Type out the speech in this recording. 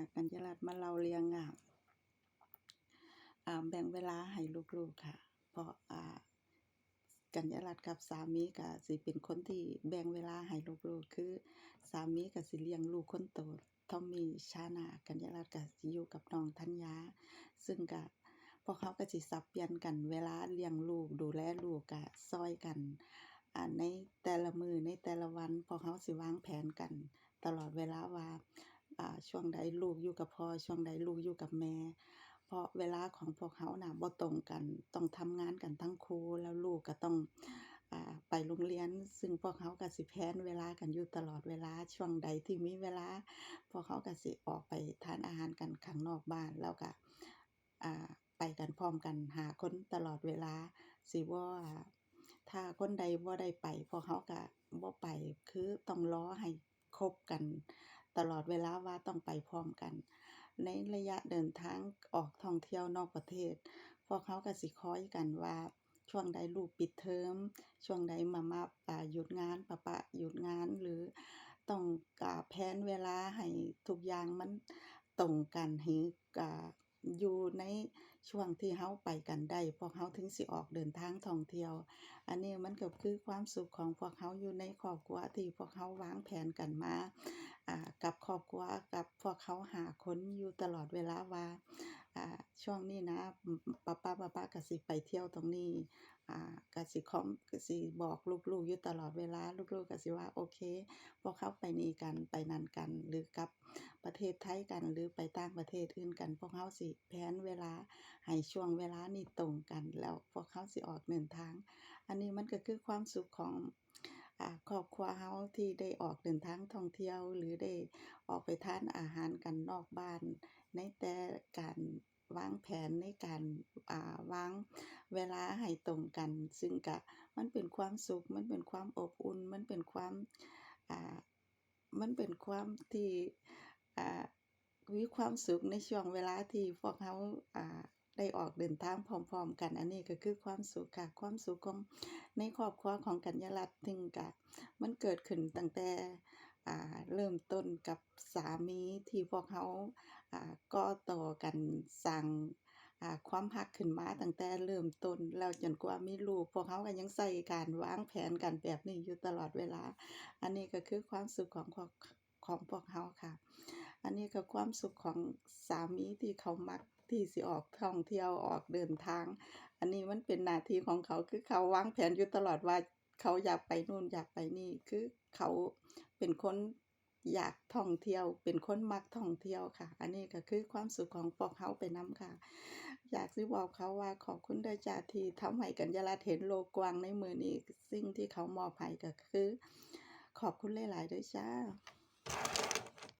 ค่ะ กัญญารัตน์มาเล่าเรื่องอ่าอ่าแบ่งเวลาให้ลูกๆค่ะ เพราะกัญญารัตน์กับสามีก็สิเป็นคนที่แบ่งเวลาให้ลูกๆคือ สามีก็สิเลี้ยงลูกคนโตทอมมี่ชานากัญญารัตน์ก็สิอยู่กับน้องธัญญาซึ่งก็พวกเขาก็สิสับเปลี่ยนกันเวลาเลี้ยงลูกดูแลลูกก็ช่วยกันในแต่ละมือในแต่ละวันพวกเขาสิวางแผนกัน ตลอดเวลาว่า ช่วงใดลูกอยู่กับพ่อช่วงใดลูกอยู่กับแม่ เพราะเวลาของพวกเขาน่ะบ่ตรงกันต้องทำงานกันทั้งคู่แล้วลูกก็ต้องอ่าไปโรงเรียน ซึ่งพวกเขาก็สิแพลนเวลากันอยู่ตลอดเวลาช่วงใดที่มีเวลา พวกเขาก็สิออกไปทานอาหารกันข้างนอกบ้านแล้วก็อ่าไปกันพร้อมกันหาคนตลอดเวลาสิบ่าถ้าคนใดบ่ได้ไปพวกเขาก็บ่ไปคือต้องรอให้ครบกัน ตลอดเวลาว่าต้องไปพร้อมกัน ในระยะเดินทางออกท่องเที่ยวนอกประเทศ พวกเขาก็สิคอยกันว่าช่วงใดลูกปิดเทอมช่วงใดมามาอ่าหยุดงานป๊าป๊าหยุดงานหรือต้องอ่าแพนเวลาให้ทุกอย่างมันตรงกันให้อ่าอยู่ในช่วงที่เราไปกันได้พวกเราถึงสิออกเดินทางท่องเที่ยว อันนี้มันก็คือความสุขของพวกเราอยู่ในครอบครัวที่พวกเราวางแผนกันมาอ่ากับครอบครัวกับพวกเขา5คนอยู่ตลอดเวลาว่าอ่าช่วงนี้นะป๊าป๊าป๊าป๊ากสิไปเที่ยวตรงนี้อ่ากสิคอมกสิบอกลูกๆอยู่ตลอดเวลาลูกๆก็สิว่าโอเคพวกเขาไปนี่กันไปนั่นกันหรือกับประเทศไทยกันหรือไปต่างประเทศอื่นกัน พวกเราสิแพนเวลาให้ช่วงเวลานี้ตรงกัน แล้วพวกเขาสิออกเดินทาง อันนี้มันก็คือความสุขของครอบครัวเราที่ได้ออกเดินทางท่องเที่ยว หรือได้ออกไปทานอาหารกันนอกบ้าน ในแต่การวางแผนในการาวางเวลาให้ตรงกัน ซึ่งก็มันเป็นความสุข มันเป็นความอบอุ่น มันเป็นความอ่ามันเป็นความที่อ่ามีความสุขในช่วงเวลาที่พวกเราอ่า ได้ออกเดินทางพร้อมๆ กัน อันนี้ก็คือความสุขค่ะความสุขของในครอบครัวของกัญญารัตน์ซึ่งก็มันเกิดขึ้นตั้งแต่อ่าเริ่มต้นกับสามีที่พวกเราอ่าก่อต่อกันสร้างอ่าความรักขึ้นมาตั้งแต่เริ่มต้นแล้วจนกว่ามีลูกพวกเราก็ยังใช้การวางแผนกันแบบนี้อยู่ตลอดเวลา อันนี้ก็คือความสุขของครอบของพวกเราค่ะ อันนี้ก็ความสุขของสามีที่เขามักที่สิออกท่องเที่ยวออกเดินทาง อันนี้มันเป็นหน้าที่ของเขาคือเขาวางแผนอยู่ตลอดว่าเขาอยากไปนู่นอยากไปนี่คือเขาเป็นคนอยากท่องเที่ยว เป็นคนมักท่องเที่ยวค่ะ อันนี้ก็คือความสุขของพวกเราไปน้ำค่ะ อยากสิบอกเขาว่าขอบคุณด้อจ้าที่ทำให้กัญญารัตน์เห็นโลกกว้างในมือนี้สิ่งที่เขามอบให้ก็คือ ขอบคุณหลายๆด้อจ้า